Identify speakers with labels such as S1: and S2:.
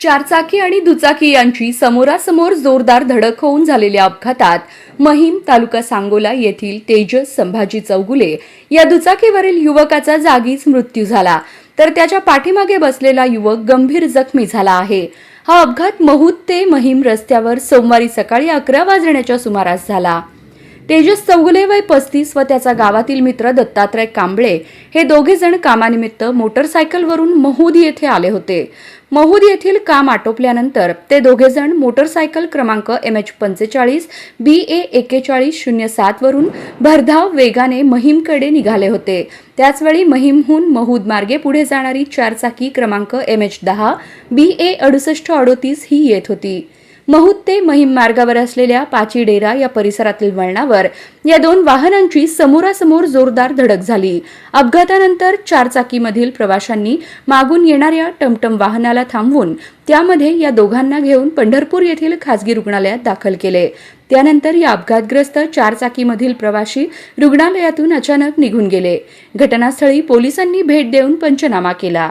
S1: चारचाकी आणि दुचाकी यांची समोरासमोर जोरदार धडक होऊन झालेल्या अपघातात महिम तालुका सांगोला येथील तेजस संभाजी चौगुले या दुचाकीवरील युवकाचा जागीच मृत्यू झाला. तर त्याच्या पाठीमागे बसलेला युवक गंभीर जखमी झाला आहे. हा अपघात महूद ते महिम रस्त्यावर सोमवारी सकाळी अकरा वाजण्याच्या सुमारास झाला. तेजस चौगुले वय पस्तीस व त्याचा गावातील मित्र दत्तात्रय कांबळे हे दोघे जण कामानिमित्त मोटरसायकलवरून महूद येथे आले होते. महूद येथील काम आटोपल्यानंतर ते दोघे जण मोटरसायकल क्रमांक एम एच पंचेचाळीस बी ए एकेचाळीस शून्य सात वरून भरधाव वेगाने महिमकडे निघाले होते. त्याचवेळी महिमहून महूद मार्गे पुढे जाणारी चारचाकी क्रमांक एम एच दहा बी ए अडुसष्ट अडोतीस ही येत होती. महूद ते महिम मार्गावर असलेल्या पाची डेरा या परिसरातील वळणावर या दोन वाहनांची समोरासमोर जोरदार धडक झाली. अपघातानंतर चारचाकीमधील प्रवाशांनी मागून येणाऱ्या टमटम वाहनाला थांबवून त्यामध्ये या दोघांना घेऊन पंढरपूर येथील खासगी रुग्णालयात दाखल केले. त्यानंतर या अपघातग्रस्त चारचाकीमधील प्रवाशी रुग्णालयातून अचानक निघून गेले. घटनास्थळी पोलिसांनी भेट देऊन पंचनामा केला.